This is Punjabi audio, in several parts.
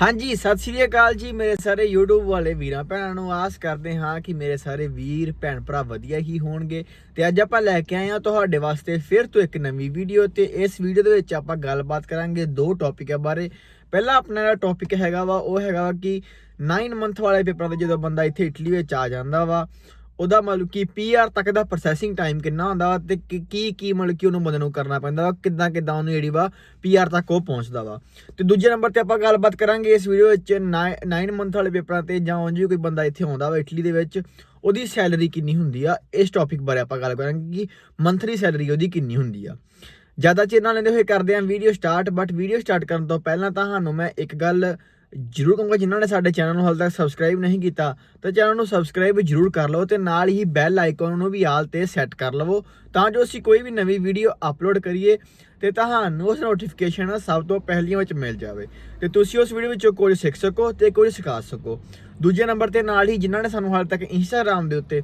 ਹਾਂਜੀ, ਸਤਿ ਸ੍ਰੀ ਅਕਾਲ ਜੀ ਮੇਰੇ ਸਾਰੇ YouTube ਵਾਲੇ ਵੀਰਾਂ ਭੈਣਾਂ ਨੂੰ। ਆਸ ਕਰਦੇ ਹਾਂ ਕਿ ਮੇਰੇ ਸਾਰੇ ਵੀਰ, ਭੈਣ ਭਰਾ ਵਧੀਆ ਹੀ ਹੋਣਗੇ। ਤੇ ਅੱਜ ਆਪਾਂ ਲੈ ਕੇ ਆਏ ਹਾਂ ਤੁਹਾਡੇ ਵਾਸਤੇ ਫਿਰ ਤੋਂ ਇੱਕ ਨਵੀਂ ਵੀਡੀਓ ਤੇ ਇਸ ਵੀਡੀਓ ਦੇ ਵਿੱਚ ਆਪਾਂ ਗੱਲਬਾਤ ਕਰਾਂਗੇ ਦੋ ਟੌਪਿਕਾਂ ਬਾਰੇ। ਪਹਿਲਾ ਆਪਣਾ ਜਿਹੜਾ ਟੌਪਿਕ ਹੈਗਾ ਵਾ, ਉਹ ਹੈਗਾ ਵਾ ਕਿ 9 ਮੰਥ ਵਾਲੇ ਪੇਪਰਾਂ ਦੇ ਜਦੋਂ ਬੰਦਾ ਇੱਥੇ ਇਟਲੀ ਵਿੱਚ ਆ ਜਾਂਦਾ ਵਾ ਉਹਦਾ ਮਤਲਬ ਕਿ ਪੀਆਰ ਤੱਕ ਦਾ ਪ੍ਰੋਸੈਸਿੰਗ ਟਾਈਮ ਕਿੰਨਾ ਹੁੰਦਾ ਵਾ ਤੇ ਕੀ- ਕੀ ਮਤਲਬ ਕਿ ਉਹਨੂੰ ਬੰਦੇ ਨੂੰ ਕਰਨਾ ਪੈਂਦਾ ਵਾ, ਕਿੱਦਾਂ ਕਿੱਦਾਂ ਉਹਨੂੰ ਜਿਹੜੀ ਵਾ ਪੀਆਰ ਤੱਕ ਉਹ ਪਹੁੰਚਦਾ ਵਾ। ਤੇ ਦੂਜੇ ਨੰਬਰ ਤੇ ਆਪਾਂ ਗੱਲਬਾਤ ਕਰਾਂਗੇ ਇਸ ਵੀਡੀਓ ਵਿੱਚ 9 ਮੰਥ ਵਾਲੇ ਪੇਪਰਾਂ ਤੇ ਜਾਂ ਉਂਝ ਵੀ ਕੋਈ ਬੰਦਾ ਇੱਥੇ ਆਉਂਦਾ ਵਾ ਇਟਲੀ ਦੇ ਵਿੱਚ, ਉਹਦੀ ਸੈਲਰੀ ਕਿੰਨੀ ਹੁੰਦੀ ਆ, ਇਸ ਟੌਪਿਕ ਬਾਰੇ ਆਪਾਂ ਗੱਲ ਕਰਾਂਗੇ ਕਿ ਮੰਥਲੀ ਸੈਲਰੀ ਉਹਦੀ ਕਿੰਨੀ ਹੁੰਦੀ ਆ। ਜ਼ਿਆਦਾ ਚਿਰ ਨਾਲ ਲੈਂਦੇ ਹੋਏ ਕਰਦੇ ਆਂ video start but video start ਕਰਨ ਤੋਂ ਪਹਿਲਾਂ ਤਾਂ ਤੁਹਾਨੂੰ ਮੈਂ ਇੱਕ ਗੱਲ ਜਰੂਰ ਕਹੂੰਗਾ ਜਿਨ੍ਹਾਂ ਨੇ ਸਾਡੇ ਚੈਨਲ ਨੂੰ ਹਾਲ ਤੱਕ ਸਬਸਕ੍ਰਾਈਬ ਨਹੀਂ ਕੀਤਾ, ਤਾਂ ਚੈਨਲ ਨੂੰ ਸਬਸਕ੍ਰਾਈਬ ਜਰੂਰ ਕਰ ਲਵੋ ਤੇ ਨਾਲ ਹੀ ਬੈਲ ਆਈਕਨ ਨੂੰ ਵੀ ਆਲ ਤੇ ਸੈੱਟ ਕਰ ਲਵੋ, ਤਾਂ ਜੋ ਅਸੀਂ ਕੋਈ ਵੀ ਨਵੀਂ ਵੀਡੀਓ ਅਪਲੋਡ ਕਰੀਏ ਤੇ ਤੁਹਾਨੂੰ ਉਸ ਨੋਟੀਫਿਕੇਸ਼ਨ ਸਭ ਤੋਂ ਪਹਿਲੀਆਂ ਵਿੱਚ ਮਿਲ ਜਾਵੇ। ਤੇ ਤੁਸੀਂ ਉਸ ਵੀਡੀਓ ਵਿੱਚੋਂ ਕੁਝ ਸਿੱਖ ਸਕੋ ਤੇ ਕੁਝ ਸਿਖਾ ਸਕੋ। ਦੂਜੇ ਨੰਬਰ ਤੇ ਨਾਲ ਹੀ ਜਿਨ੍ਹਾਂ ਨੇ ਸਾਨੂੰ ਹਾਲ ਤੱਕ ਇੰਸਟਾਗ੍ਰam ਦੇ ਉੱਤੇ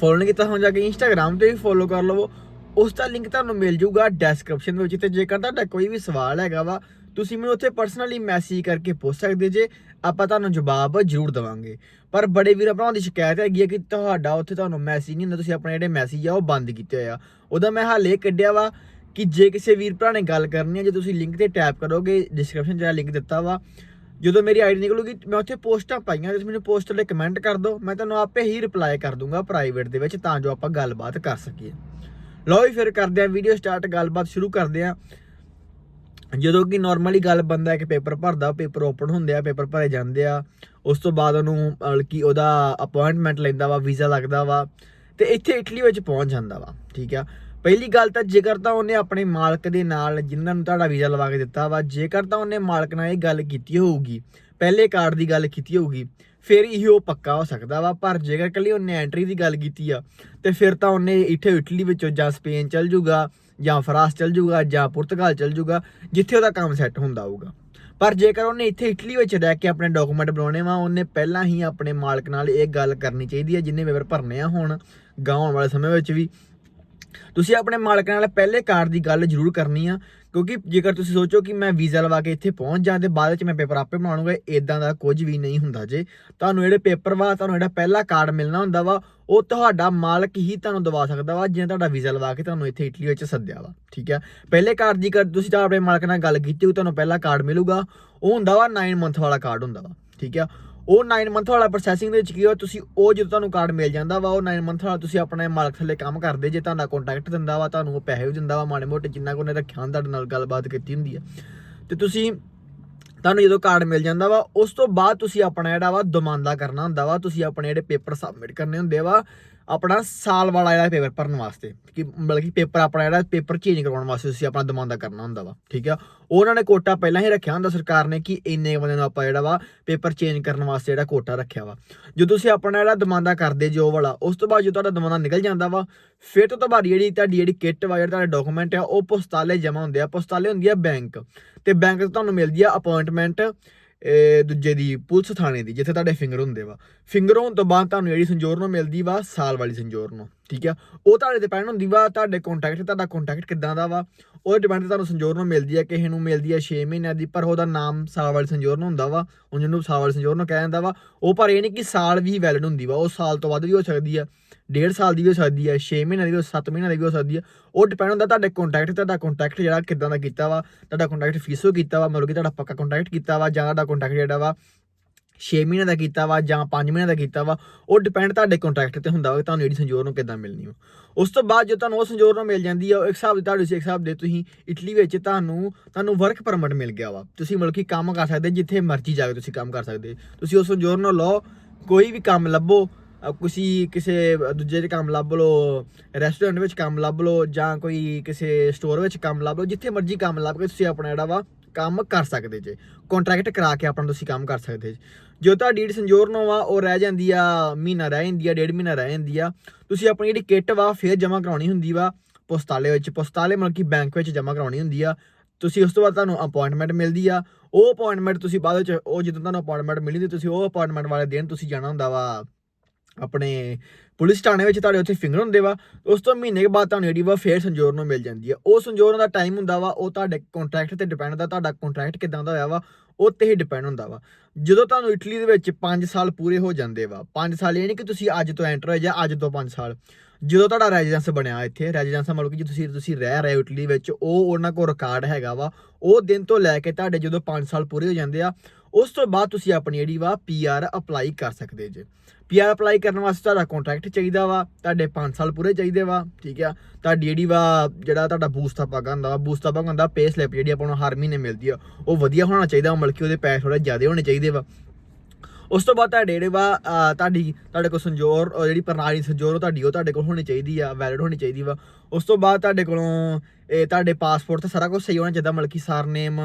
ਫੋਲੋ ਨਹੀਂ ਕੀਤਾ, ਹੁਣ ਜਾ ਕੇ ਇੰਸਟਾਗ੍ਰam ਤੇ ਵੀ ਫੋਲੋ ਕਰ ਲਵੋ। ਉਸ ਦਾ ਲਿੰਕ ਤੁਹਾਨੂੰ ਮਿਲ ਜਾਊਗਾ ਡਿਸਕ੍ਰਿਪਸ਼ਨ ਵਿੱਚ ਤੇ ਜੇਕਰ ਤੁਹਾਡਾ ਕੋਈ ਵੀ ਸਵਾਲ ਹੈਗਾ ਵਾ ਤੁਸੀਂ ਮੈਨੂੰ ਉੱਥੇ ਪਰਸਨਲੀ ਮੈਸੇਜ ਕਰਕੇ ਪੁੱਛ ਸਕਦੇ ਜੇ, ਆਪਾਂ ਤੁਹਾਨੂੰ ਜਵਾਬ ਜ਼ਰੂਰ ਦਵਾਂਗੇ। ਪਰ ਬੜੇ ਵੀਰ ਭਰਾਵਾਂ ਦੀ ਸ਼ਿਕਾਇਤ ਹੈਗੀ ਹੈ ਕਿ ਤੁਹਾਡਾ ਉੱਥੇ ਤੁਹਾਨੂੰ ਮੈਸੇਜ ਨਹੀਂ ਹੁੰਦਾ, ਤੁਸੀਂ ਆਪਣੇ ਜਿਹੜੇ ਮੈਸੇਜ ਆ ਉਹ ਬੰਦ ਕੀਤੇ ਹੋਏ ਆ। ਉਹਦਾ ਮੈਂ ਹਾਲੇ ਕੱਢਿਆ ਵਾ ਕਿ ਜੇ ਕਿਸੇ ਵੀਰ ਭਰਾ ਨੇ ਗੱਲ ਕਰਨੀ ਹੈ, ਜੇ ਤੁਸੀਂ ਲਿੰਕ ਤੇ ਟੈਪ ਕਰੋਗੇ ਡਿਸਕ੍ਰਿਪਸ਼ਨ 'ਚ ਲਿੰਕ ਦਿੱਤਾ ਵਾ, ਜਦੋਂ ਮੇਰੀ ਆਈਡੀ ਨਿਕਲੂਗੀ, ਮੈਂ ਉੱਥੇ ਪੋਸਟਾਂ ਪਾਈਆਂ, ਤੁਸੀਂ ਮੈਨੂੰ ਪੋਸਟ ਤੇ ਕਮੈਂਟ ਕਰ ਦਿਓ, ਮੈਂ ਤੁਹਾਨੂੰ ਆਪੇ ਹੀ ਰਿਪਲਾਈ ਕਰ ਦੂੰਗਾ ਪ੍ਰਾਈਵੇਟ ਦੇ ਵਿੱਚ ਤਾਂ ਜੋ ਆਪਾਂ ਗੱਲਬਾਤ ਕਰ ਸਕੀਏ। ਲਓ ਜੀ, ਫਿਰ ਕਰਦੇ ਆ ਵੀਡੀਓ ਸਟਾਰਟ ਗੱਲਬਾਤ ਸ਼ੁਰੂ ਕਰਦੇ ਆ ਜਦੋਂ ਕਿ ਨਾਰਮਲੀ ਗੱਲ ਬੰਦਾ ਇੱਕ ਪੇਪਰ ਭਰਦਾ ਪੇਪਰ ਓਪਨ ਹੁੰਦੇ ਆ ਪੇਪਰ ਭਰੇ ਜਾਂਦੇ ਆ, ਉਸ ਤੋਂ ਬਾਅਦ ਉਹਨੂੰ, ਮਤਲਬ ਕਿ ਉਹਦਾ ਅਪਾਇੰਟਮੈਂਟ ਲੈਂਦਾ ਵਾ ਵੀਜ਼ਾ ਲੱਗਦਾ ਵਾ, ਤੇ ਇੱਥੇ ਇਟਲੀ ਵਿੱਚ ਪਹੁੰਚ ਜਾਂਦਾ ਵਾ, ਠੀਕ ਆ। ਪਹਿਲੀ ਗੱਲ ਤਾਂ ਜੇਕਰ ਤਾਂ ਉਹਨੇ ਆਪਣੇ ਮਾਲਕ ਦੇ ਨਾਲ ਜਿਨ੍ਹਾਂ ਨੂੰ ਤੁਹਾਡਾ ਵੀਜ਼ਾ ਲਵਾ ਕੇ ਦਿੱਤਾ ਵਾ, ਜੇਕਰ ਤਾਂ ਉਹਨੇ ਮਾਲਕ ਨਾਲ ਇਹ ਗੱਲ ਕੀਤੀ ਹੋਊਗੀ, ਪਹਿਲੇ ਕਾਰਡ ਦੀ ਗੱਲ ਕੀਤੀ ਹੋਊਗੀ, ਫਿਰ ਹੀ ਉਹ ਪੱਕਾ ਹੋ ਸਕਦਾ ਵਾ, ਪਰ ਜੇਕਰ ਕੱਲੀ ਉਹਨੇ ਐਂਟਰੀ ਦੀ ਗੱਲ ਕੀਤੀ ਆ, ਤੇ ਫਿਰ ਤਾਂ ਉਹਨੇ ਇੱਥੇ ਇਟਲੀ ਵਿੱਚੋਂ ਜਾਂ ਸਪੇਨ ਚਲ ਜਾਊਗਾ ਜਾਂ ਫਰਾਂਸ ਚਲ ਜਾਊਗਾ ਜਾਂ ਪੁਰਤਗਾਲ ਚਲ ਜਾਊਗਾ, ਜਿੱਥੇ ਉਹਦਾ ਕੰਮ ਸੈੱਟ ਹੁੰਦਾ ਹੋਊਗਾ। ਪਰ ਜੇਕਰ ਉਹਨੇ ਇੱਥੇ ਇਟਲੀ ਵਿੱਚ ਰਹਿ ਕੇ ਆਪਣੇ ਡਾਕੂਮੈਂਟ ਬਣਾਉਣੇ ਵਾ, ਉਹਨੇ ਪਹਿਲਾਂ ਹੀ ਆਪਣੇ ਮਾਲਕ ਨਾਲ ਇਹ ਗੱਲ ਕਰਨੀ ਚਾਹੀਦੀ ਹੈ, ਜਿੰਨੇ ਪੇਪਰ ਭਰਨੇ ਆ ਹੁਣ, ਗਾਉਣ ਵਾਲੇ ਸਮੇਂ ਵਿੱਚ ਵੀ। ਤੁਸੀਂ ਆਪਣੇ ਮਾਲਕ ਨਾਲ ਪਹਿਲੇ ਕਾਰਡ ਦੀ ਗੱਲ ਜ਼ਰੂਰ ਕਰਨੀ ਆ, ਕਿਉਂਕਿ ਜੇਕਰ ਤੁਸੀਂ ਸੋਚੋ ਕਿ ਮੈਂ ਵੀਜ਼ਾ ਲਵਾ ਕੇ ਇੱਥੇ ਪਹੁੰਚ ਜਾਂ ਤੇ ਬਾਅਦ ਵਿੱਚ ਮੈਂ ਪੇਪਰ ਆਪੇ ਬਣਾਉਣਗਾ ਇਦਾਂ ਦਾ ਕੁਝ ਵੀ ਨਹੀਂ ਹੁੰਦਾ ਜੇ। ਤੁਹਾਨੂੰ ਜਿਹੜੇ ਪੇਪਰ ਵਾ, ਤੁਹਾਨੂੰ ਜਿਹੜਾ ਪਹਿਲਾ ਕਾਰਡ ਮਿਲਣਾ ਹੁੰਦਾ ਵਾ, ਉਹ ਤੁਹਾਡਾ ਮਾਲਕ ਹੀ ਤੁਹਾਨੂੰ ਦਵਾ ਸਕਦਾ ਵਾ, ਜਿਹਨੇ ਤੁਹਾਡਾ ਵੀਜ਼ਾ ਲਵਾ ਕੇ ਤੁਹਾਨੂੰ ਇੱਥੇ ਇਟਲੀ ਵਿੱਚ ਸੱਦਿਆ ਵਾ, ਠੀਕ ਆ? ਪਹਿਲੇ ਕਾਰਡ ਦੀ ਕਰ ਤੁਸੀਂ ਤਾਂ ਆਪਣੇ ਮਾਲਕ ਨਾਲ ਗੱਲ ਕੀਤੀ, ਉਹ ਤੁਹਾਨੂੰ ਪਹਿਲਾ ਕਾਰਡ ਮਿਲੂਗਾ, ਉਹ ਹੁੰਦਾ ਵਾ 9 ਮੰਥ ਵਾਲਾ ਕਾਰਡ ਹੁੰਦਾ ਵਾ, ਠੀਕ ਆ? ਉਹ 9 ਮੰਥ ਵਾਲਾ ਪ੍ਰੋਸੈਸਿੰਗ ਦੇ ਵਿੱਚ ਕੀ ਹੋ ਤੁਸੀਂ ਉਹ ਜਦੋਂ ਤੁਹਾਨੂੰ ਕਾਰਡ ਮਿਲ ਜਾਂਦਾ ਵਾ, ਉਹ 9 ਮੰਥ ਵਾਲਾ ਤੁਸੀਂ ਆਪਣੇ ਮਾਲਕ ਥੱਲੇ ਕੰਮ ਕਰਦੇ, ਜੇ ਤੁਹਾਡਾ ਕੰਟੈਕਟ ਦਿੰਦਾ ਵਾ, ਤੁਹਾਨੂੰ ਉਹ ਪੈਸੇ ਵੀ ਦਿੰਦਾ ਵਾ, ਮਾੜੇ ਮੋਟੇ ਜਿੰਨਾ ਕੋ ਉਹਨੇ ਰੱਖਿਆ ਹੁੰਦਾ, ਤੁਹਾਡੇ ਨਾਲ ਗੱਲਬਾਤ ਕੀਤੀ ਹੁੰਦੀ ਆ। ਤੇ ਤੁਸੀਂ ਤੁਹਾਨੂੰ ਜਦੋਂ ਕਾਰਡ ਮਿਲ ਜਾਂਦਾ ਵਾ, ਉਸ ਤੋਂ ਬਾਅਦ ਤੁਸੀਂ ਆਪਣਾ ਜਿਹੜਾ ਵਾ, ਦਮਾਂਦਾ ਕਰਨਾ ਹੁੰਦਾ ਵਾ, ਤੁਸੀਂ ਆਪਣੇ ਜਿਹੜੇ ਪੇਪਰ ਸਬਮਿਟ ਕਰਨੇ ਹੁੰਦੇ ਵਾ ਆਪਣਾ ਸਾਲ ਵਾਲਾ ਜਿਹੜਾ ਪੇਪਰ ਭਰਨ ਵਾਸਤੇ, ਕਿ ਮਤਲਬ ਕਿ ਪੇਪਰ ਆਪਣਾ ਜਿਹੜਾ ਪੇਪਰ ਚੇਂਜ ਕਰਵਾਉਣ ਵਾਸਤੇ ਤੁਸੀਂ ਆਪਣਾ ਦਮਾਂਦਾ ਕਰਨਾ ਹੁੰਦਾ ਵਾ, ਠੀਕ ਆ? ਉਹਨਾਂ ਨੇ ਕੋਟਾ ਪਹਿਲਾਂ ਹੀ ਰੱਖਿਆ ਹੁੰਦਾ ਸਰਕਾਰ ਨੇ ਕਿ ਇੰਨੇ ਬੰਦੇ ਨੂੰ ਆਪਾਂ ਜਿਹੜਾ ਵਾ ਪੇਪਰ ਚੇਂਜ ਕਰਨ ਵਾਸਤੇ ਜਿਹੜਾ ਕੋਟਾ ਰੱਖਿਆ ਵਾ। ਜਦੋਂ ਤੁਸੀਂ ਆਪਣਾ ਜਿਹੜਾ ਦਮਾਂਦਾ ਕਰਦੇ ਜੋ ਵਾਲਾ, ਉਸ ਤੋਂ ਬਾਅਦ ਜਦੋਂ ਤੁਹਾਡਾ ਦਮਾਂਦਾ ਨਿਕਲ ਜਾਂਦਾ ਵਾ, ਫਿਰ ਤੋਂ ਤੁਹਾਡੀ ਜਿਹੜੀ ਤੁਹਾਡੀ ਜਿਹੜੀ ਕਿੱਟ ਵਾ, ਜਿਹੜਾ ਤੁਹਾਡੇ ਡਾਕੂਮੈਂਟ ਆ, ਉਹ ਪੁਸਤਾਲੇ ਜਮ੍ਹਾਂ ਹੁੰਦੇ ਆ, ਪੁਸਤਾਲੇ ਹੁੰਦੀ ਆ ਬੈਂਕ ਤੇ ਬੈਂਕ ਤੋਂ ਤੁਹਾਨੂੰ ਮਿਲਦੀ ਆ ਅਪਾਇੰਟਮੈਂਟ ਦੂਜੇ ਦੀ ਪੁਲਿਸ ਥਾਣੇ ਦੀ, ਜਿੱਥੇ ਤੁਹਾਡੇ ਫਿੰਗਰ ਹੁੰਦੇ ਵਾ। ਫਿੰਗਰ ਹੋਣ ਤੋਂ ਬਾਅਦ ਤੁਹਾਨੂੰ ਜਿਹੜੀ ਸੰਜੋਰ ਨੂੰ ਮਿਲਦੀ ਵਾ, ਸਾਲ ਵਾਲੀ ਸੰਜੋਰ ਨੂੰ। ਠੀਕ ਆ? ਉਹ ਤੁਹਾਡੇ ਤੇ ਪੈਣ ਹੁੰਦੀ ਵਾ, ਤੁਹਾਡੇ ਕੰਟੈਕਟ ਤੁਹਾਡਾ ਕੰਟੈਕਟ ਕਿੱਦਾਂ ਦਾ ਵਾ? ਉਹ ਡਿਪੈਂਡ ਤੁਹਾਨੂੰ ਸੰਜੋਰ ਨੂੰ ਮਿਲਦੀ ਆ, ਕਿਸੇ ਨੂੰ ਮਿਲਦੀ ਆ 6 ਮਹੀਨਿਆਂ ਦੀ, ਪਰ ਉਹਦਾ ਨਾਮ ਸਾਲ ਵਾਲੀ ਸੰਜੋਰ ਨੂੰ ਹੁੰਦਾ ਵਾ, ਉਹ ਜਿਹਨੂੰ ਸਾਲ ਸੰਜੋਰ ਨੂੰ ਕਹਿ ਜਾਂਦਾ ਵਾ। ਉਹ ਪਰ ਇਹ ਨਹੀਂ ਕਿ ਸਾਲ ਵੀ ਵੈਲਿਡ ਹੁੰਦੀ ਵਾ, ਉਹ ਸਾਲ ਤੋਂ ਵੱਧ ਵੀ ਹੋ ਸਕਦੀ ਆ, ਡੇਢ ਸਾਲ ਦੀ ਵੀ ਹੋ ਸਕਦੀ ਹੈ 6 ਮਹੀਨਿਆਂ ਦੀ ਵੀ 7 ਮਹੀਨਿਆਂ ਦੀ ਵੀ ਹੋ ਸਕਦੀ ਹੈ ਉਹ ਡਿਪੈਂਡ ਹੁੰਦਾ ਤੁਹਾਡੇ ਕੰਟੈਕਟ ਤੁਹਾਡਾ ਕੰਟੈਕਟ ਜਿਹੜਾ ਕਿਦਾਂ ਦਾ ਕੀਤਾ ਵਾ, ਤੁਹਾਡਾ ਕੰਟੈਕਟ ਫੀਸੋ ਕੀਤਾ ਵਾ, ਮਤਲਬ ਕਿ ਤੁਹਾਡਾ ਪੱਕਾ ਕੰਟੈਕਟ ਕੀਤਾ ਵਾ, ਜਾਂ ਤੁਹਾਡਾ ਕੰਟੈਕਟ ਜਿਹੜਾ ਵਾ 6 ਮਹੀਨੇ ਦਾ ਕੀਤਾ ਵਾ ਜਾਂ 5 ਮਹੀਨੇ ਦਾ ਕੀਤਾ ਵਾ ਉਹ ਡਿਪੈਂਡ ਤੁਹਾਡੇ ਕੰਟੈਕਟ ਤੇ ਹੁੰਦਾ ਵਾ ਤੁਹਾਨੂੰ ਜਿਹੜੀ ਸੰਜੋਰ ਨੂੰ ਕਿੱਦਾਂ ਮਿਲਣੀ ਹੋ ਉਸ ਤੋਂ ਬਾਅਦ ਜੋ ਤੁਹਾਨੂੰ ਉਹ ਸੰਜੋਰ ਨੂੰ ਮਿਲ ਜਾਂਦੀ ਆ ਉਹ ਇੱਕ ਹਿਸਾਬ ਦੇ ਤੁਹਾਡੇ ਇੱਕ ਹਿਸਾਬ ਦੇ ਤੁਸੀਂ ਇਟਲੀ ਵਿੱਚ ਤੁਹਾਨੂੰ ਤੁਹਾਨੂੰ ਵਰਕ ਪਰਮਿਟ ਮਿਲ ਗਿਆ ਵਾ। ਤੁਸੀਂ ਮਤਲਬ ਕਿ ਕੰਮ ਕਰ ਸਕਦੇ ਜਿੱਥੇ ਮਰਜ਼ੀ ਜਾ ਕੇ ਤੁਸੀਂ ਕੰਮ ਕਰ ਸਕਦੇ। ਤੁਸੀਂ ਉਸ ਸੰਜੋਰ ਨੂੰ ਲਓ ਕੋਈ ਵੀ ਕੰਮ ਲੱਭੋ ਅ, ਤੁਸੀਂ ਕਿਸੇ ਦੂਜੇ ਦੇ ਕੰਮ ਲੱਭ ਲਓ ਰੈਸਟੋਰੈਂਟ ਵਿੱਚ ਕੰਮ ਲੱਭ ਲਓ ਜਾਂ ਕੋਈ ਕਿਸੇ ਸਟੋਰ ਵਿੱਚ ਕੰਮ ਲੱਭ ਲਓ ਜਿੱਥੇ ਮਰਜ਼ੀ ਕੰਮ ਲੱਭ ਕੇ ਤੁਸੀਂ ਆਪਣਾ ਜਿਹੜਾ ਵਾ ਕੰਮ ਕਰ ਸਕਦੇ ਜੇ। ਕੰਟਰੈਕਟ ਕਰਾ ਕੇ ਆਪਣਾ ਤੁਸੀਂ ਕੰਮ ਕਰ ਸਕਦੇ ਜੇ। ਜੋ ਤੁਹਾਡੀ ਜਿਹੜੀ ਸੰਜੋਰ ਨੂੰ ਆ, ਉਹ ਰਹਿ ਜਾਂਦੀ ਆ, ਮਹੀਨਾ ਰਹਿ ਜਾਂਦੀ ਆ, ਡੇਢ ਮਹੀਨਾ ਰਹਿ ਜਾਂਦੀ ਆ, ਤੁਸੀਂ ਆਪਣੀ ਜਿਹੜੀ ਕਿੱਟ ਵਾ, ਫੇਰ ਜਮ੍ਹਾਂ ਕਰਾਉਣੀ ਹੁੰਦੀ ਵਾ ਪੋਸਟਾਲੇ ਵਿੱਚ। ਪੋਸਟਾਲੇ ਮਤਲਬ ਕਿ ਬੈਂਕ ਵਿੱਚ ਜਮ੍ਹਾਂ ਕਰਾਉਣੀ ਹੁੰਦੀ ਆ। ਤੁਸੀਂ ਉਸ ਤੋਂ ਬਾਅਦ ਤੁਹਾਨੂੰ ਅਪਾਇੰਟਮੈਂਟ ਮਿਲਦੀ ਆ। ਉਹ ਅਪਾਇੰਟਮੈਂਟ ਤੁਸੀਂ ਬਾਅਦ ਵਿੱਚ, ਉਹ ਜਦੋਂ ਤੁਹਾਨੂੰ ਅਪਾਇੰਟਮੈਂਟ ਮਿਲੀ ਤੇ ਤੁਸੀਂ ਉਹ ਅਪਾਇੰਟਮੈਂਟ ਵਾਲੇ ਦਿਨ ਤੁਸੀਂ ਜਾਣਾ ਹੁੰਦਾ ਵਾ, ਆਪਣੇ ਪੁਲਿਸ ਥਾਣੇ ਵਿੱਚ ਤੁਹਾਡੇ ਉੱਥੇ ਫਿੰਗਰ ਹੁੰਦੇ ਵਾ। ਉਸ ਤੋਂ ਮਹੀਨੇ ਕੇ ਬਾਅਦ ਤੁਹਾਨੂੰ ਜਿਹੜੀ ਵਾ, ਫੇਰ ਸੰਜੋਰ ਨੂੰ ਮਿਲ ਜਾਂਦੀ ਆ। ਉਹ ਸੰਜੋਰ ਦਾ ਟਾਈਮ ਹੁੰਦਾ ਵਾ, ਉਹ ਤੁਹਾਡੇ ਕੰਟਰੈਕਟ ਤੇ ਡਿਪੈਂਡ ਦਾ, ਤੁਹਾਡਾ ਕੰਟਰੈਕਟ ਕਿਦਾਂ ਦਾ ਹੋਇਆ ਵਾ ਉਹ ਤੇ ਹੀ ਡਿਪੈਂਡ ਹੁੰਦਾ ਵਾ। ਜਦੋਂ ਤੁਹਾਨੂੰ ਇਟਲੀ ਦੇ ਵਿੱਚ 5 ਸਾਲ ਪੂਰੇ ਹੋ ਜਾਂਦੇ ਵਾ 5 ਸਾਲ ਇਹ ਨਹੀਂ ਕਿ ਤੁਸੀਂ ਅੱਜ ਤੋਂ ਐਂਟਰ ਹੋਏ ਜਾਂ ਅੱਜ ਤੋਂ 5 ਸਾਲ, ਜਦੋਂ ਤੁਹਾਡਾ ਰੈਜ਼ੀਡੈਂਸ ਬਣਿਆ ਇੱਥੇ ਰੈਜ਼ੀਡੈਂਸ ਮਤਲਬ ਕਿ ਜੇ ਤੁਸੀਂ ਤੁਸੀਂ ਰਹਿ ਰਹੇ ਹੋ ਇਟਲੀ ਵਿੱਚ, ਉਹ ਉਹਨਾਂ ਕੋਲ ਰਿਕਾਰਡ ਹੈਗਾ ਵਾ, ਉਹ ਦਿਨ ਤੋਂ ਲੈ ਕੇ ਤੁਹਾਡੇ ਜਦੋਂ 5 ਸਾਲ ਪੂਰੇ ਹੋ ਜਾਂਦੇ ਆ, ਉਸ ਤੋਂ ਬਾਅਦ ਤੁਸੀਂ ਆਪਣੀ ਜਿਹੜੀ ਵਾ ਪੀਆਰ ਅਪਲਾਈ ਕਰ ਸਕਦੇ ਜੇ। ਪੀਆਰ ਅਪਲਾਈ ਕਰਨ ਵਾਸਤੇ ਤੁਹਾਡਾ ਕੰਟਰੈਕਟ ਚਾਹੀਦਾ ਵਾ, ਤੁਹਾਡੇ 5 ਸਾਲ ਪੂਰੇ ਚਾਹੀਦੇ ਵਾ, ਠੀਕ ਆ। ਤੁਹਾਡੀ ਜਿਹੜੀ ਵਾ, ਜਿਹੜਾ ਤੁਹਾਡਾ ਬੂਸਟ ਪਾਗਾ ਹੁੰਦਾ ਵਾ ਬੂਸਟ ਪਾਗਾ ਹੁੰਦਾ ਪੇ ਸਲਿੱਪ ਜਿਹੜੀ ਆਪਾਂ ਨੂੰ ਹਰ ਮਹੀਨੇ ਮਿਲਦੀ ਆ, ਉਹ ਵਧੀਆ ਹੋਣਾ ਚਾਹੀਦਾ ਮਤਲਬ ਕਿ ਉਹਦੇ ਪੈਸੇ ਥੋੜੇ ਜ਼ਿਆਦਾ ਹੋਣੇ ਚਾਹੀਦੇ ਵਾ। ਉਸ ਤੋਂ ਬਾਅਦ ਤੁਹਾਡੇ ਜਿਹੜੇ ਵਾ ਤੁਹਾਡੀ, ਤੁਹਾਡੇ ਕੋਲ ਸੰਜੋਰ ਜਿਹੜੀ ਪ੍ਰਣਾਲੀ ਸੰਜੋਰ ਤੁਹਾਡੀ, ਉਹ ਤੁਹਾਡੇ ਕੋਲ ਹੋਣੀ ਚਾਹੀਦੀ ਆ ਵੈਲਿਡ ਹੋਣੀ ਚਾਹੀਦੀ ਵਾ। ਉਸ ਤੋਂ ਬਾਅਦ ਤੁਹਾਡੇ ਕੋਲੋਂ, ਇਹ ਤੁਹਾਡੇ ਪਾਸਪੋਰਟ ਤੇ ਸਾਰਾ ਕੁਝ ਸਹੀ ਹੋਣਾ ਚਾਹੀਦਾ, ਮਤਲਬ ਕਿ ਸਰਨੇਮ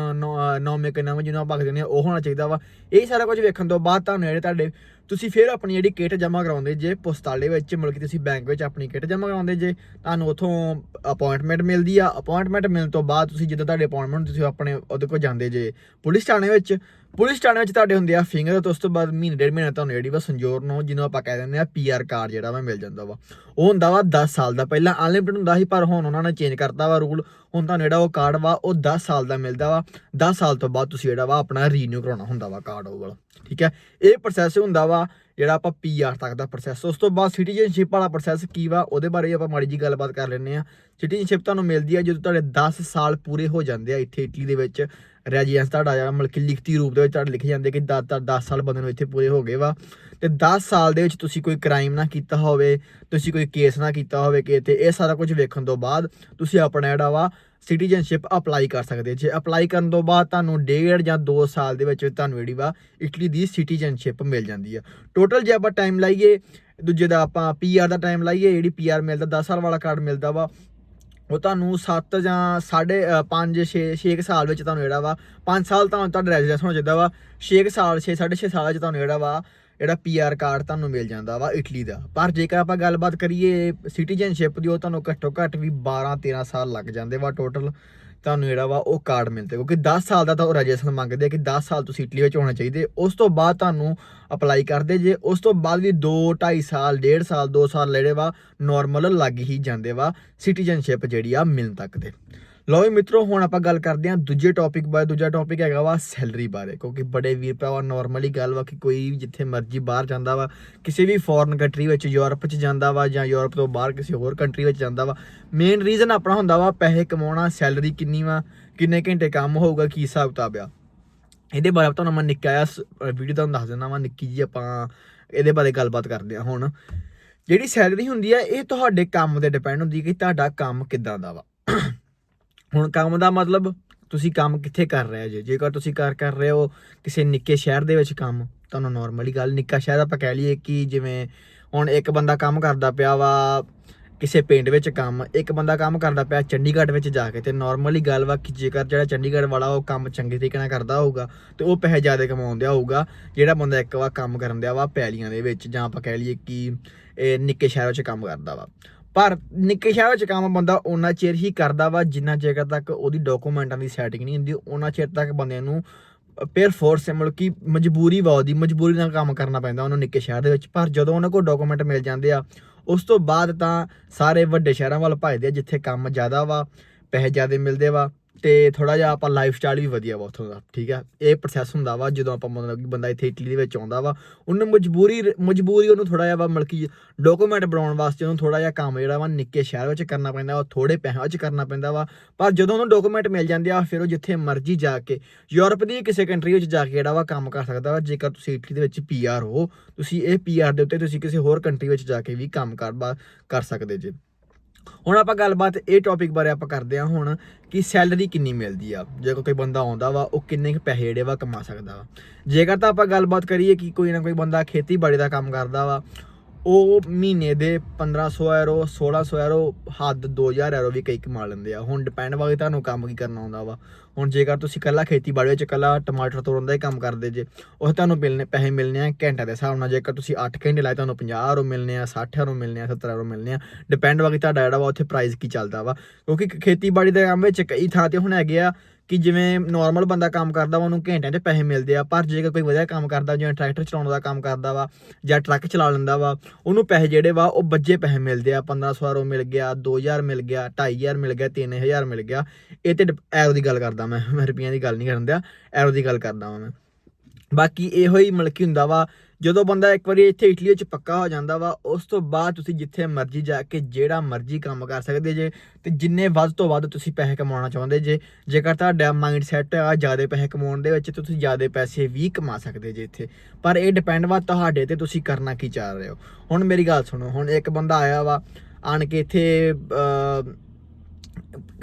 ਨੋਮੇ ਕੇ ਨਾਮ ਜਿਹਨੂੰ ਆਪਾਂ ਕਹਿੰਦੇ ਆ ਉਹ ਹੋਣਾ ਚਾਹੀਦਾ ਵਾ। ਇਹ ਸਾਰਾ ਕੁਝ ਵੇਖਣ ਤੋਂ ਬਾਅਦ ਤੁਹਾਨੂੰ ਜਿਹੜੇ ਤੁਹਾਡੇ ਤੁਸੀਂ ਫਿਰ ਆਪਣੀ ਜਿਹੜੀ ਕਿਟ ਜਮ੍ਹਾਂ ਕਰਾਉਂਦੇ ਜੇ ਪੁਸਤਾਲੇ ਵਿੱਚ, ਮਤਲਬ ਕਿ ਤੁਸੀਂ ਬੈਂਕ ਵਿੱਚ ਆਪਣੀ ਕਿਟ ਜਮ੍ਹਾਂ ਕਰਾਉਂਦੇ ਜੇ, ਤੁਹਾਨੂੰ ਉਥੋਂ ਅਪਾਇੰਟਮੈਂਟ ਮਿਲਦੀ ਆ। ਅਪਾਇੰਟਮੈਂਟ ਮਿਲਣ ਤੋਂ ਬਾਅਦ ਤੁਸੀਂ ਜਦੋਂ ਤੁਹਾਡੇ ਅਪਾਇੰਟਮੈਂਟ ਤੁਸੀਂ ਆਪਣੇ ਉਹਦੇ ਕੋਲ ਜਾਂਦੇ ਜੇ ਪੁਲਿਸ ਥਾਣੇ ਵਿੱਚ, ਪੁਲਿਸ ਥਾਣੇ ਵਿੱਚ ਤੁਹਾਡੇ ਹੁੰਦੇ ਆ ਫਿੰਗਰ ਤੇ ਉਸ ਤੋਂ ਬਾਅਦ ਮਹੀਨੇ, ਡੇਢ ਮਹੀਨੇ ਤੁਹਾਨੂੰ ਜਿਹੜੀ ਵਾ ਸੰਜੋਰ ਨੂੰ ਜਿਹਨੂੰ ਆਪਾਂ ਕਹਿ ਦਿੰਦੇ ਆ ਪੀਆਰ ਕਾਰਡ ਜਿਹੜਾ ਵਾ ਮਿਲ ਜਾਂਦਾ ਵਾ। ਉਹ ਹੁੰਦਾ ਵਾ 10 ਸਾਲ ਦਾ। ਪਹਿਲਾਂ ਅਨਲਿਮਿਟਡ ਹੁੰਦਾ ਸੀ, ਪਰ ਹੁਣ ਉਹਨਾਂ ਨੇ ਚੇਂਜ ਕਰਤਾ ਵਾ ਰੂਲ ਹੁਣ ਤੁਹਾਨੂੰ ਜਿਹੜਾ ਉਹ ਕਾਰਡ ਵਾ, ਉਹ 10 ਸਾਲ ਦਾ ਮਿਲਦਾ ਵਾ। 10 ਸਾਲ ਤੋਂ ਬਾਅਦ ਤੁਸੀਂ ਜਿਹੜਾ ਵਾ ਆਪਣਾ ਰੀਨਿਊ ਕਰਾਉਣਾ ਹੁੰਦਾ ਵਾ ਕਾਰਡ ਉਹ ਵਾਲਾ। ਠੀਕ ਹੈ? ਇਹ ਪ੍ਰੋਸੈਸ ਹੁੰਦਾ ਵਾ ਜਿਹੜਾ ਆਪਾਂ ਪੀਆਰ ਤੱਕ ਦਾ ਪ੍ਰੋਸੈਸ ਉਸ ਤੋਂ ਬਾਅਦ ਸਿਟੀਜ਼ਨਸ਼ਿਪ ਵਾਲਾ ਪ੍ਰੋਸੈਸ ਕੀ ਵਾ, ਉਹਦੇ ਬਾਰੇ ਵੀ ਆਪਾਂ ਮਾੜੀ ਜੀ ਗੱਲਬਾਤ ਕਰ ਲੈਂਦੇ ਆ ਸਿਟੀਜ਼ਨਸ਼ਿਪ ਤੁਹਾਨੂੰ ਮਿਲਦੀ ਆ ਜਦੋਂ ਤੁਹਾਡੇ 10 ਸਾਲ ਪੂਰੇ ਹੋ ਜਾਂਦੇ ਆ ਇੱਥੇ ਇਟਲੀ ਦੇ ਵਿੱਚ। ਰੈਜ਼ੀਡੈਂਸ ਤੁਹਾਡਾ ਜਿਹੜਾ ਮਤਲਬ ਕਿ ਲਿਖਤੀ ਰੂਪ ਦੇ ਵਿੱਚ ਤੁਹਾਡੇ ਲਿਖੇ ਜਾਂਦੇ ਕਿ 10 10 ਸਾਲ ਬੰਦੇ ਨੂੰ ਇੱਥੇ ਪੂਰੇ ਹੋ ਗਏ ਵਾ। ਤੇ 10 ਸਾਲ ਦੇ ਵਿੱਚ ਤੁਸੀਂ ਕੋਈ ਕ੍ਰਾਈਮ ਨਾ ਕੀਤਾ ਹੋਵੇ, ਤੁਸੀਂ ਕੋਈ ਕੇਸ ਨਾ ਕੀਤਾ ਹੋਵੇ ਕਿ ਤੇ ਇਹ ਸਾਰਾ ਕੁਝ ਵੇਖਣ ਤੋਂ ਬਾਅਦ ਤੁਸੀਂ ਆਪਣਾ ਜਿਹੜਾ ਵਾ ਸਿਟੀਜ਼ਨਸ਼ਿਪ ਅਪਲਾਈ ਕਰ ਸਕਦੇ ਜੇ ਅਪਲਾਈ ਕਰਨ ਤੋਂ ਬਾਅਦ ਤੁਹਾਨੂੰ ਡੇਢ ਜਾਂ 2 ਸਾਲ ਦੇ ਵਿੱਚ ਤੁਹਾਨੂੰ ਜਿਹੜੀ ਵਾ ਇਟਲੀ ਦੀ ਸਿਟੀਜ਼ਨਸ਼ਿਪ ਮਿਲ ਜਾਂਦੀ ਆ। ਟੋਟਲ ਜੇ ਆਪਾਂ ਟਾਈਮ ਲਾਈਏ, ਦੂਜੇ ਦਾ ਆਪਾਂ ਪੀਆਰ ਦਾ ਟਾਈਮ ਲਾਈਏ, ਜਿਹੜੀ ਪੀਆਰ ਮਿਲਦਾ 10 ਸਾਲ ਵਾਲਾ ਕਾਰਡ ਮਿਲਦਾ ਵਾ, ਉਹ ਤੁਹਾਨੂੰ 7 ਜਾਂ 5 6 6 ਸਾਲ ਵਿੱਚ ਤੁਹਾਨੂੰ ਜਿਹੜਾ ਵਾ 5 ਸਾਲ ਤੁਹਾਨੂੰ ਤੁਹਾਡਾ ਰੈਜ਼ੀਡੈਂਸ ਹੋਣਾ ਚਾਹੀਦਾ ਵਾ 6 ਸਾਲ 6 6.5 ਸਾਲ ਵਿੱਚ ਤੁਹਾਨੂੰ ਜਿਹੜਾ ਵਾ ਜਿਹੜਾ ਪੀਆਰ ਕਾਰਡ ਤੁਹਾਨੂੰ ਮਿਲ ਜਾਂਦਾ ਵਾ ਇਟਲੀ ਦਾ। ਪਰ ਜੇਕਰ ਆਪਾਂ ਗੱਲਬਾਤ ਕਰੀਏ ਸਿਟੀਜ਼ਨਸ਼ਿਪ ਦੀ, ਉਹ ਤੁਹਾਨੂੰ ਘੱਟੋ ਘੱਟ ਵੀ 12 13 ਸਾਲ ਲੱਗ ਜਾਂਦੇ ਵਾ ਟੋਟਲ ਤੁਹਾਨੂੰ ਜਿਹੜਾ ਵਾ ਉਹ ਕਾਰਡ ਮਿਲਦੇ, ਕਿਉਂਕਿ 10 ਸਾਲ ਦਾ ਤਾਂ ਉਹ ਰਜਿਸਟਰ ਮੰਗਦੇ ਆ ਕਿ 10 ਸਾਲ ਤੁਸੀਂ ਇਟਲੀ ਵਿੱਚ ਹੋਣਾ ਚਾਹੀਦੇ। ਉਸ ਤੋਂ ਬਾਅਦ ਤੁਹਾਨੂੰ ਅਪਲਾਈ ਕਰਦੇ ਜੇ, ਉਸ ਤੋਂ ਬਾਅਦ ਵੀ 2 2.5 ਸਾਲ 1.5 ਸਾਲ 2 ਸਾਲ ਜਿਹੜੇ ਵਾ ਨਾਰਮਲ ਲੱਗ ਹੀ ਜਾਂਦੇ ਵਾ ਸਿਟੀਜ਼ਨਸ਼ਿਪ ਜਿਹੜੀ ਆ ਮਿਲਣ ਤੱਕ ਦੇ। ਲਓ ਵੀ ਮਿੱਤਰੋ, ਹੁਣ ਆਪਾਂ ਗੱਲ ਕਰਦੇ ਹਾਂ ਦੂਜੇ ਟੌਪਿਕ ਬਾਰੇ। ਦੂਜਾ ਟੌਪਿਕ ਹੈਗਾ ਵਾ ਸੈਲਰੀ ਬਾਰੇ, ਕਿਉਂਕਿ ਬੜੇ ਵੀਰ ਭਰਾਵਾ ਨਾਰਮਲੀ ਗੱਲ ਵਾ ਕਿ ਕੋਈ ਵੀ ਜਿੱਥੇ ਮਰਜ਼ੀ ਬਾਹਰ ਜਾਂਦਾ ਵਾ, ਕਿਸੇ ਵੀ ਫੋਰਨ ਕੰਟਰੀ ਵਿੱਚ, ਯੂਰਪ 'ਚ ਜਾਂਦਾ ਵਾ ਜਾਂ ਯੂਰਪ ਤੋਂ ਬਾਹਰ ਕਿਸੇ ਹੋਰ ਕੰਟਰੀ ਵਿੱਚ ਜਾਂਦਾ ਵਾ ਮੇਨ ਰੀਜ਼ਨ ਆਪਣਾ ਹੁੰਦਾ ਵਾ ਪੈਸੇ ਕਮਾਉਣਾ ਸੈਲਰੀ ਕਿੰਨੀ ਵਾ, ਕਿੰਨੇ ਘੰਟੇ ਕੰਮ ਹੋਊਗਾ, ਕੀ ਹਿਸਾਬ ਕਿਤਾਬ ਆ। ਇਹਦੇ ਬਾਰੇ ਤੁਹਾਨੂੰ ਮੈਂ ਨਿੱਕਾ ਜਿਹਾ ਵੀਡੀਓ ਤੁਹਾਨੂੰ ਦੱਸ ਦਿੰਦਾ ਵਾਂ, ਨਿੱਕੀ ਜੀ ਆਪਾਂ ਇਹਦੇ ਬਾਰੇ ਗੱਲਬਾਤ ਕਰਦੇ ਹਾਂ ਹੁਣ। ਜਿਹੜੀ ਸੈਲਰੀ ਹੁੰਦੀ ਆ, ਇਹ ਤੁਹਾਡੇ ਕੰਮ ਤੇ ਡਿਪੈਂਡ ਹੁੰਦੀ ਹੈ ਕਿ ਤੁਹਾਡਾ ਕੰਮ ਕਿੱਦਾਂ ਦਾ ਵਾ। ਹੁਣ ਕੰਮ ਦਾ ਮਤਲਬ ਤੁਸੀਂ ਕੰਮ ਕਿੱਥੇ ਕਰ ਰਹੇ ਜੇ? ਜੇਕਰ ਤੁਸੀਂ ਕਰ ਕਰ ਰਹੇ ਹੋ ਕਿਸੇ ਨਿੱਕੇ ਸ਼ਹਿਰ ਦੇ ਵਿੱਚ ਕੰਮ, ਤੁਹਾਨੂੰ ਨਾਰਮਲੀ ਗੱਲ, ਨਿੱਕਾ ਸ਼ਹਿਰ ਆਪਾਂ ਕਹਿ ਲਈਏ ਕਿ ਜਿਵੇਂ ਹੁਣ ਇੱਕ ਬੰਦਾ ਕੰਮ ਕਰਦਾ ਪਿਆ ਵਾ ਕਿਸੇ ਪਿੰਡ ਵਿੱਚ ਕੰਮ, ਇੱਕ ਬੰਦਾ ਕੰਮ ਕਰਦਾ ਪਿਆ ਚੰਡੀਗੜ੍ਹ ਵਿੱਚ ਜਾ ਕੇ ਤੇ ਨਾਰਮਲੀ ਗੱਲ ਵਾ ਕਿ ਜੇਕਰ ਜਿਹੜਾ ਚੰਡੀਗੜ੍ਹ ਵਾਲਾ ਉਹ ਕੰਮ ਚੰਗੇ ਤਰੀਕੇ ਨਾਲ ਕਰਦਾ ਹੋਊਗਾ ਤੇ ਉਹ ਪੈਸੇ ਜ਼ਿਆਦਾ ਕਮਾਉਂਦਿਆ ਹੋਊਗਾ, ਜਿਹੜਾ ਬੰਦਾ ਇੱਕ ਵਾਰ ਕੰਮ ਕਰਨ ਦਿਆ ਵਾ ਪੈਲੀਆਂ ਦੇ ਵਿੱਚ ਜਾਂ ਆਪਾਂ ਕਹਿ ਲਈਏ ਕਿ ਇਹ ਨਿੱਕੇ ਸ਼ਹਿਰ ਵਿੱਚ ਕੰਮ ਕਰਦਾ ਵਾ। ਪਰ ਨਿੱਕੇ ਸ਼ਹਿਰ ਵਿੱਚ ਕੰਮ ਬੰਦਾ ਉਹਨਾਂ ਚਿਰ ਹੀ ਕਰਦਾ ਵਾ ਜਿੰਨਾ ਚਿਰ ਤੱਕ ਉਹਦੀ ਡਾਕੂਮੈਂਟਾਂ ਦੀ ਸੈਟਿੰਗ ਨਹੀਂ ਹੁੰਦੀ ਉਹਨਾਂ ਚਿਰ ਤੱਕ ਬੰਦੇ ਨੂੰ ਪੇਅਰ ਫੋਰਸ ਮਤਲਬ ਕਿ ਮਜਬੂਰੀ ਵਾ ਉਹਦੀ, ਮਜਬੂਰੀ ਨਾਲ ਕੰਮ ਕਰਨਾ ਪੈਂਦਾ ਉਹਨੂੰ ਨਿੱਕੇ ਸ਼ਹਿਰ ਦੇ ਵਿੱਚ। ਪਰ ਜਦੋਂ ਉਹਨਾਂ ਕੋਲ ਡਾਕੂਮੈਂਟ ਮਿਲ ਜਾਂਦੇ ਆ, ਉਸ ਤੋਂ ਬਾਅਦ ਤਾਂ ਸਾਰੇ ਵੱਡੇ ਸ਼ਹਿਰਾਂ ਵੱਲ ਭਜਦੇ ਆ ਜਿੱਥੇ ਕੰਮ ਜ਼ਿਆਦਾ ਵਾ, ਪੈਸੇ ਜ਼ਿਆਦਾ ਮਿਲਦੇ ਵਾ। ਤੇ ਥੋੜਾ ਜਿਹਾ ਆਪਾਂ ਲਾਈਫ ਸਟਾਈਲ ਵੀ ਵਧੀਆ ਵਾ ਉੱਥੋਂ ਦਾ, ਠੀਕ ਆ? ਇਹ ਪ੍ਰੋਸੈਸ ਹੁੰਦਾ ਵਾ ਜਦੋਂ ਆਪਾਂ ਮਤਲਬ ਕਿ ਬੰਦਾ ਇੱਥੇ ਇਟਲੀ ਦੇ ਵਿੱਚ ਆਉਂਦਾ ਵਾ, ਉਹਨੂੰ ਮਜਬੂਰੀ ਮਜਬੂਰੀ ਉਹਨੂੰ ਥੋੜਾ ਜਿਹਾ ਵਾ ਮਤਲਬ ਕਿ ਡਾਕੂਮੈਂਟ ਬਣਾਉਣ ਵਾਸਤੇ ਉਹਨੂੰ ਥੋੜਾ ਜਿਹਾ ਕੰਮ ਜਿਹੜਾ ਵਾ ਨਿੱਕੇ ਸ਼ਹਿਰ ਵਿੱਚ ਕਰਨਾ ਪੈਂਦਾ ਉਹ ਥੋੜੇ ਪੈਸਿਆਂ ਵਿੱਚ ਕਰਨਾ ਪੈਂਦਾ ਵਾ, ਪਰ ਜਦੋਂ ਉਹਨੂੰ ਡਾਕੂਮੈਂਟ ਮਿਲ ਜਾਂਦੇ ਆ, ਫਿਰ ਉਹ ਜਿੱਥੇ ਮਰਜ਼ੀ ਜਾ ਕੇ ਯੂਰਪ ਦੀ ਕਿਸੇ ਕੰਟਰੀ ਵਿੱਚ ਜਾ ਕੇ ਜਿਹੜਾ ਵਾ ਕੰਮ ਕਰ ਸਕਦਾ ਵਾ, ਜੇਕਰ ਤੁਸੀਂ ਇਟਲੀ ਦੇ ਵਿੱਚ ਪੀਆਰ ਹੋ, ਤੁਸੀਂ ਇਹ ਪੀਆਰ ਦੇ ਉੱਤੇ ਤੁਸੀਂ ਕਿਸੇ ਹੋਰ ਕੰਟਰੀ ਵਿੱਚ ਜਾ ਕੇ ਵੀ ਕੰਮ ਕਰ, ਬਾ- ਕਰ ਸਕਦੇ ਜੇ। ਹੁਣ ਆਪਾਂ ਗੱਲਬਾਤ ਇਹ ਟੌਪਿਕ ਬਾਰੇ ਆਪਾਂ ਕਰਦੇ ਹਾਂ ਹੁਣ ਕਿ ਸੈਲਰੀ ਕਿੰਨੀ ਮਿਲਦੀ ਆ। ਜੇ ਕੋਈ ਬੰਦਾ ਆਉਂਦਾ ਵਾ, ਉਹ ਕਿੰਨੇ ਕੁ ਪੈਸੇ ਜਿਹੜੇ ਵਾ ਕਮਾ ਸਕਦਾ ਵਾ। ਜੇਕਰ ਤਾਂ ਆਪਾਂ ਗੱਲਬਾਤ ਕਰੀਏ ਕਿ ਕੋਈ ਨਾ ਕੋਈ ਬੰਦਾ ਖੇਤੀਬਾੜੀ ਦਾ ਕੰਮ ਕਰਦਾ ਵਾ ਉਹ ਮਹੀਨੇ ਦੇ 1500 ਯੂਰੋ 1600 ਐਰੋ ਹੱਦ 2000 ਐਰੋ ਵੀ ਕਈ ਕਮਾ ਲੈਂਦੇ ਆ। ਹੁਣ ਡਿਪੈਂਡ ਵਾ ਕਿ ਤੁਹਾਨੂੰ ਕੰਮ ਕੀ ਕਰਨਾ ਆਉਂਦਾ ਵਾ। ਹੁਣ ਜੇਕਰ ਤੁਸੀਂ ਕੱਲਾ ਖੇਤੀਬਾੜੀ ਵਿੱਚ ਕੱਲਾ ਟਮਾਟਰ ਤੋੜਨ ਦਾ ਹੀ ਕੰਮ ਕਰਦੇ ਜੇ, ਉਹ ਤੁਹਾਨੂੰ ਮਿਲਨੇ, ਪੈਸੇ ਮਿਲਨੇ ਆ ਘੰਟੇ ਦੇ ਹਿਸਾਬ ਨਾਲ। ਜੇਕਰ ਤੁਸੀਂ 8 ਘੰਟੇ ਲਾਏ, ਤੁਹਾਨੂੰ 50 ਯੂਰੋ ਮਿਲਨੇ ਆ 60 ਯੂਰੋ ਮਿਲਨੇ ਆ 70 ਯੂਰੋ ਮਿਲਨੇ ਆ। ਡਿਪੈਂਡ ਵਾ ਕਿ ਤੁਹਾਡਾ ਜਿਹੜਾ ਵਾ ਉੱਥੇ ਪ੍ਰਾਈਸ ਕੀ ਚੱਲਦਾ ਵਾ। ਕਿਉਂਕਿ ਖੇਤੀਬਾੜੀ ਦੇ ਕੰਮ ਵਿੱਚ ਕਈ ਥਾਂ ਤੇ ਹੁਣ ਹੈਗੇ ਆ ਕਿ ਜਿਵੇਂ ਨਾਰਮਲ ਬੰਦਾ ਕੰਮ ਕਰਦਾ ਵਾ, ਉਹਨੂੰ ਘੰਟਿਆਂ 'ਚ ਪੈਸੇ ਮਿਲਦੇ ਆ, ਪਰ ਜੇਕਰ ਕੋਈ ਵਧੀਆ ਕੰਮ ਕਰਦਾ, ਜਿਵੇਂ ਟਰੈਕਟਰ ਚਲਾਉਣ ਦਾ ਕੰਮ ਕਰਦਾ ਵਾ ਜਾਂ ਟਰੱਕ ਚਲਾ ਲੈਂਦਾ ਵਾ, ਉਹਨੂੰ ਪੈਸੇ ਜਿਹੜੇ ਵਾ, ਉਹ ਬੱਜੇ ਪੈਸੇ ਮਿਲਦੇ ਆ। 1500 ਰੋ ਮਿਲ ਗਿਆ 2000 ਮਿਲ ਗਿਆ 2500 ਮਿਲ ਗਿਆ 3000 ਮਿਲ ਗਿਆ। ਇਹ ਤੇ ਐਰੋ ਦੀ ਗੱਲ ਕਰਦਾ ਮੈਂ ਮੈਂ ਰੁਪਈਆਂ ਦੀ ਗੱਲ ਨਹੀਂ ਕਰਨ ਦਿਆ ਐਰੋ ਦੀ ਗੱਲ ਕਰਦਾ ਵਾਂ ਮੈਂ। ਬਾਕੀ ਇਹੋ ਹੀ ਮਲਕੀ ਹੁੰਦਾ ਵਾ ਜਦੋਂ ਬੰਦਾ ਇੱਕ ਵਾਰੀ ਇੱਥੇ ਇਟਲੀ ਵਿੱਚ ਪੱਕਾ ਹੋ ਜਾਂਦਾ ਵਾ, ਉਸ ਤੋਂ ਬਾਅਦ ਤੁਸੀਂ ਜਿੱਥੇ ਮਰਜ਼ੀ ਜਾ ਕੇ, ਜਿਹੜਾ ਮਰਜ਼ੀ ਕੰਮ ਕਰ ਸਕਦੇ ਜੇ, ਤੇ ਜਿੰਨੇ ਵੱਧ ਤੋਂ ਵੱਧ ਤੁਸੀਂ ਪੈਸੇ ਕਮਾਉਣਾ ਚਾਹੁੰਦੇ ਜੇ, ਜੇਕਰ ਤੁਹਾਡਾ ਮਾਈਂਡ ਸੈਟ ਆ ਜ਼ਿਆਦਾ ਪੈਸੇ ਕਮਾਉਣ ਦੇ ਵਿੱਚ, ਤੇ ਤੁਸੀਂ ਜ਼ਿਆਦਾ ਪੈਸੇ ਵੀ ਕਮਾ ਸਕਦੇ ਜੇ ਇੱਥੇ। ਪਰ ਇਹ ਡਿਪੈਂਡ ਵਾ ਤੁਹਾਡੇ ਤੇ ਤੁਸੀਂ ਕਰਨਾ ਕੀ ਚਾਹ ਰਹੇ ਹੋ। ਹੁਣ ਮੇਰੀ ਗੱਲ ਸੁਣੋ, ਹੁਣ ਇੱਕ ਬੰਦਾ ਆਇਆ ਵਾ, ਆਣ ਕੇ ਇੱਥੇ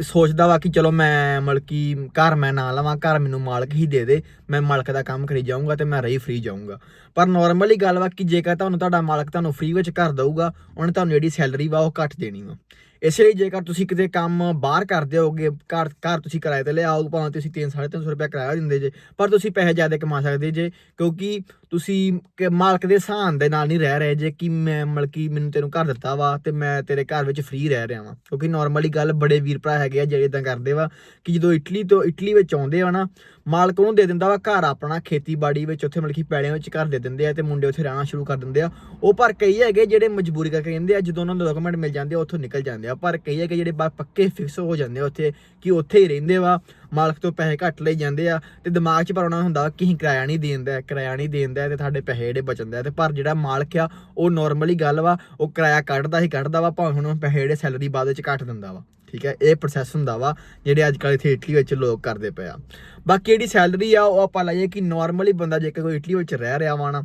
ਸੋਚਦਾ ਵਾ ਕਿ ਚਲੋ ਮੈਂ ਮਲਕੀ ਘਰ ਮੈਂ ਨਾ ਲਵਾਂ, ਘਰ ਮੈਨੂੰ ਮਾਲਕ ਹੀ ਦੇ ਦੇ, ਮੈਂ ਮਾਲਕ ਦਾ ਕੰਮ ਕਰੀ ਜਾਊਂਗਾ ਤੇ ਮੈਂ ਰਹੀ ਫ੍ਰੀ ਜਾਊਂਗਾ। ਪਰ ਨਾਰਮਲੀ ਗੱਲ ਵਾ ਕਿ ਜੇਕਰ ਤੁਹਾਨੂੰ ਤੁਹਾਡਾ ਮਾਲਕ ਤੁਹਾਨੂੰ ਫ੍ਰੀ ਵਿੱਚ ਘਰ ਦਊਗਾ, ਉਹਨੇ ਤੁਹਾਨੂੰ ਜਿਹੜੀ ਸੈਲਰੀ ਵਾ ਉਹ ਘੱਟ ਦੇਣੀ ਵਾ। ਇਸ ਲਈ ਜੇਕਰ ਤੁਸੀਂ ਕਿਤੇ ਕੰਮ ਬਾਹਰ ਕਰਦੇ ਹੋਗੇ ਘਰ ਘਰ ਤੁਸੀਂ ਕਿਰਾਏ ਤੇ ਲਿਆਓ, ਭਾਵੇਂ ਤੁਸੀਂ 3 350 ਰੁਪਏ ਕਿਰਾਇਆ ਦਿੰਦੇ ਜੇ, ਪਰ ਤੁਸੀਂ ਪੈਸੇ ਜ਼ਿਆਦਾ ਕਮਾ ਸਕਦੇ ਜੇ, ਕਿਉਂਕਿ ਤੁਸੀਂ ਕਿ ਮਾਲਕ ਦੇ ਸਾਹਨ ਦੇ ਨਾਲ ਨਹੀਂ ਰਹਿ ਰਹੇ ਜੇ ਕਿ ਮੈਂ ਮਲਕੀ ਮੈਨੂੰ ਤੈਨੂੰ ਘਰ ਦਿੱਤਾ ਵਾ ਤੇ ਮੈਂ ਤੇਰੇ ਘਰ ਵਿੱਚ ਫ੍ਰੀ ਰਹਿ ਰਿਹਾ ਵਾਂ। ਕਿਉਂਕਿ ਨਾਰਮਲੀ ਗੱਲ ਬੜੇ ਵੀਰ ਭਰਾ ਹੈਗੇ ਆ ਜਿਹੜੇ ਇਦਾਂ ਕਰਦੇ ਵਾ ਕਿ ਜਦੋਂ ਇਟਲੀ ਤੋਂ ਇਟਲੀ ਵਿੱਚ ਆਉਂਦੇ ਆ ਨਾ ਮਾਲਕ ਉਹਨੂੰ ਦੇ ਦਿੰਦਾ ਵਾ ਘਰ ਆਪਣਾ, ਖੇਤੀਬਾੜੀ ਵਿੱਚ ਉੱਥੇ ਮਤਲਬ ਕਿ ਪੈੜਿਆਂ ਵਿੱਚ ਘਰ ਦੇ ਦਿੰਦੇ ਆ ਤੇ ਮੁੰਡੇ ਉੱਥੇ ਰਹਿਣਾ ਸ਼ੁਰੂ ਕਰ ਦਿੰਦੇ ਆ। ਉਹ ਪਰ ਕਈ ਹੈਗੇ ਜਿਹੜੇ ਮਜਬੂਰੀ ਕਰਕੇ ਕਹਿੰਦੇ ਆ, ਜਦੋਂ ਉਹਨਾਂ ਨੂੰ ਡਾਕੂਮੈਂਟ ਮਿਲ ਜਾਂਦੇ ਆ, ਉੱਥੋਂ ਨਿਕਲ ਜਾਂਦੇ ਆ। ਪਰ ਕਈ ਹੈਗੇ ਜਿਹੜੇ ਬਾ, ਪੱਕੇ ਫਿਕਸ ਹੋ ਜਾਂਦੇ ਆ ਉੱਥੇ ਕਿ ਉੱਥੇ ਹੀ ਰਹਿੰਦੇ ਵਾ। ਮਾਲਕ ਤੋਂ ਪੈਸੇ ਘੱਟ ਲਈ ਜਾਂਦੇ ਆ ਤੇ ਦਿਮਾਗ 'ਚ ਪਰ ਉਹਨਾਂ ਨੂੰ ਹੁੰਦਾ ਕਿ ਅਸੀਂ ਕਿਰਾਇਆ ਨਹੀਂ ਦੇਂਦਾ ਕਿਰਾਇਆ ਨਹੀਂ ਦੇਂਦਾ ਤੇ ਸਾਡੇ ਪੈਸੇ ਜਿਹੜੇ ਬਚਣਦੇ ਆ ਤੇ ਪਰ ਜਿਹੜਾ ਮਾਲਕ ਆ, ਉਹ ਨਾਰਮਲੀ ਗੱਲ ਵਾ, ਉਹ ਕਿਰਾਇਆ ਕੱਢਦਾ ਹੀ ਕੱਢਦਾ ਵਾ, ਭਾਵੇਂ ਹੁਣ ਪੈਸੇ ਜਿਹੜੇ ਸੈਲਰੀ ਬਾਅਦ ਵਿੱਚ ਘੱਟ ਦਿੰਦਾ ਵਾ, ਠੀਕ ਹੈ? ਇਹ ਪ੍ਰੋਸੈਸ ਹੁੰਦਾ ਵਾ ਜਿਹੜੇ ਅੱਜ ਕੱਲ੍ਹ ਇੱਥੇ ਇਟਲੀ ਵਿੱਚ ਲੋਕ ਕਰਦੇ ਪਏ ਆ। ਬਾਕੀ ਜਿਹੜੀ ਸੈਲਰੀ ਆ, ਉਹ ਆਪਾਂ ਲਾਈਏ ਕਿ ਨਾਰਮਲੀ ਬੰਦਾ ਜੇਕਰ ਕੋਈ ਇਟਲੀ ਵਿੱਚ ਰਹਿ ਰਿਹਾ ਵਾ ਨਾ,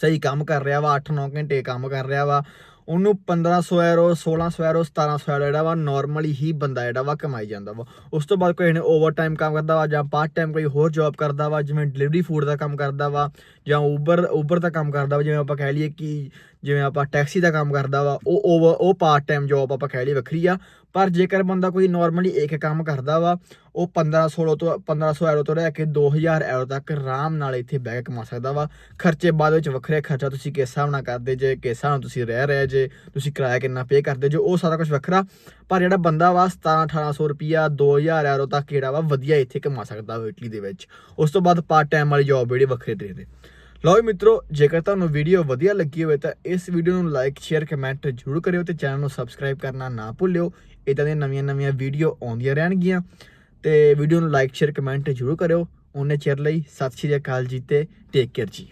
ਸਹੀ ਕੰਮ ਕਰ ਰਿਹਾ ਵਾ 8-9 ਘੰਟੇ ਕੰਮ ਕਰ ਰਿਹਾ ਵਾ ਉਹਨੂੰ 1500 ਯੂਰੋ 1600 ਯੂਰੋ 1700 ਯੂਰੋ ਜਿਹੜਾ ਵਾ ਨਾਰਮਲੀ ਹੀ ਬੰਦਾ ਜਿਹੜਾ ਵਾ ਕਮਾਈ ਜਾਂਦਾ ਵਾ। ਉਸ ਤੋਂ ਬਾਅਦ ਕੋਈ ਨੇ ਓਵਰ ਟਾਈਮ ਕੰਮ ਕਰਦਾ ਵਾ ਜਾਂ ਪਾਰਟ ਟਾਈਮ ਕੋਈ ਹੋਰ ਜੌਬ ਕਰਦਾ ਵਾ, ਜਿਵੇਂ ਡਿਲੀਵਰੀ ਫੂਡ ਦਾ ਕੰਮ ਕਰਦਾ ਵਾ ਜਾਂ ਉਬਰ ਉਬਰ ਦਾ ਕੰਮ ਕਰਦਾ ਵਾ, ਜਿਵੇਂ ਆਪਾਂ ਕਹਿ ਲਈਏ ਕਿ ਜਿਵੇਂ ਆਪਾਂ ਟੈਕਸੀ ਦਾ ਕੰਮ ਕਰਦਾ ਵਾ, ਉਹ ਓਵਰ ਉਹ ਪਾਰਟ ਟਾਈਮ ਜੌਬ ਆਪਾਂ ਕਹਿ ਲਈਏ ਵੱਖਰੀ ਆ। ਪਰ ਜੇਕਰ ਬੰਦਾ ਕੋਈ ਨਾਰਮਲੀ ਇੱਕ ਕੰਮ ਕਰਦਾ ਵਾ, ਉਹ 1500 ਤੋਂ 1500 ਐਰੋ ਤੋਂ ਲੈ ਕੇ 2000 ਐਰੋ ਤੱਕ ਆਰਾਮ ਨਾਲ ਇੱਥੇ ਬਹਿ ਕੇ ਕਮਾ ਸਕਦਾ ਵਾ। ਖਰਚੇ ਬਾਅਦ ਵਿੱਚ ਵੱਖਰੇ ਖਰਚਾ ਤੁਸੀਂ ਕਿਸ ਹਿਸਾਬ ਨਾਲ ਕਰਦੇ ਜੇ, ਕਿਸ ਹਿਸਾਬ ਨਾਲ ਤੁਸੀਂ ਰਹਿ ਰਹੇ ਜੇ, ਤੁਸੀਂ ਕਿਰਾਇਆ ਕਿੰਨਾ ਪੇ ਕਰਦੇ ਜੇ, ਉਹ ਸਾਰਾ ਕੁਝ ਵੱਖਰਾ। ਪਰ ਜਿਹੜਾ ਬੰਦਾ ਵਾ 17 1800 ਰੁਪਿਆ 2000 ਐਰੋ ਤੱਕ ਜਿਹੜਾ ਵਾ ਵਧੀਆ ਇੱਥੇ ਕਮਾ ਸਕਦਾ ਵਾ ਇਟਲੀ ਦੇ ਵਿੱਚ। ਉਸ ਤੋਂ ਬਾਅਦ ਪਾਰਟ ਟਾਈਮ ਵਾਲੀ ਜੌਬ ਜਿਹੜੀ ਵੱਖਰੇ ਦੇ। ਲਓ ਜੀ ਮਿੱਤਰੋ, ਜੇਕਰ ਤੁਹਾਨੂੰ ਵੀਡੀਓ ਵਧੀਆ ਲੱਗੀ ਹੋਵੇ ਤਾਂ ਇਸ ਵੀਡੀਓ ਨੂੰ ਲਾਈਕ ਸ਼ੇਅਰ ਕਮੈਂਟ ਜ਼ਰੂਰ ਕਰਿਓ ਤੇ ਚੈਨਲ ਨੂੰ ਸਬਸਕ੍ਰਾਈਬ ਕਰਨਾ ਨਾ ਭੁੱਲਿਓ। ਇਦਾਂ ਦੀਆਂ ਨਵੀਆਂ-ਨਵੀਆਂ ਵੀਡੀਓ ਆਉਂਦੀਆਂ ਰਹਿਣਗੀਆਂ ਤੇ ਵੀਡੀਓ ਨੂੰ ਲਾਈਕ ਸ਼ੇਅਰ ਕਮੈਂਟ ਜ਼ਰੂਰ ਕਰਿਓ। ਉਹਨੇ ਚਿਰ ਲਈ ਸਤਿ ਸ਼੍ਰੀ ਅਕਾਲ ਜੀ ਤੇ ਟੇਕ ਕੇਅਰ ਜੀ।